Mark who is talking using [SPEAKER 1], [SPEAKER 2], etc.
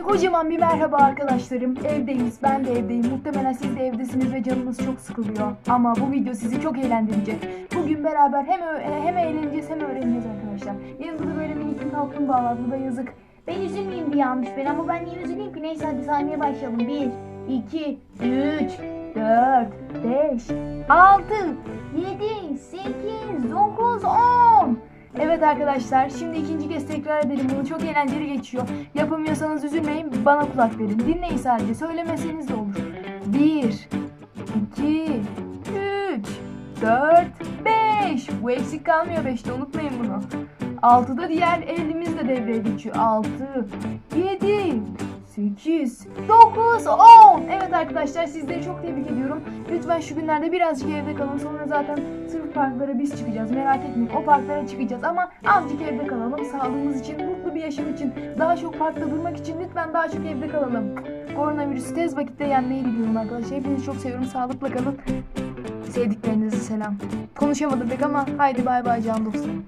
[SPEAKER 1] Hepinize kocaman bir merhaba arkadaşlarım. Evdeyiz, ben de evdeyim. Muhtemelen siz de evdesiniz ve canınız çok sıkılıyor. Ama bu video sizi çok eğlendirecek. Bugün beraber hem e, hem eğleneceğiz hem öğreneceğiz arkadaşlar. Da böyle minik var. Bu da yazık.
[SPEAKER 2] Ben üzülmeyeyim diye almış ben ama ben niye üzüleyim ki? Neyse hadi sahneye başlayalım. 1, 2, 3, 4, 5, 6, 7, 8, 9, 10.
[SPEAKER 1] Evet arkadaşlar, şimdi ikinci kez tekrar edelim bunu. Çok eğlenceli geçiyor. Yapamıyorsanız üzülmeyin, bana kulak verin. Dinleyin sadece, söylemeseniz de olur. 1, 2, 3, 4, 5. Bu eksik kalmıyor 5'te, unutmayın bunu. 6'da diğer elimiz de devreye geçiyor. 6, 7, 8, 9, 10. Evet arkadaşlar sizleri çok tebrik ediyorum. Lütfen şu günlerde birazcık evde kalın. Sonra zaten sırf parklara biz çıkacağız. Merak etmeyin o parklara çıkacağız. Ama azıcık evde kalalım. Sağlığımız için, mutlu bir yaşam için, daha çok parkta durmak için lütfen daha çok evde kalalım. Koronavirüsü tez vakitte yenmeye gidiyorum arkadaşlar. Hepinizi çok seviyorum. Sağlıkla kalın. Sevdiklerinize selam. Konuşamadım pek ama haydi bay bay can dostum.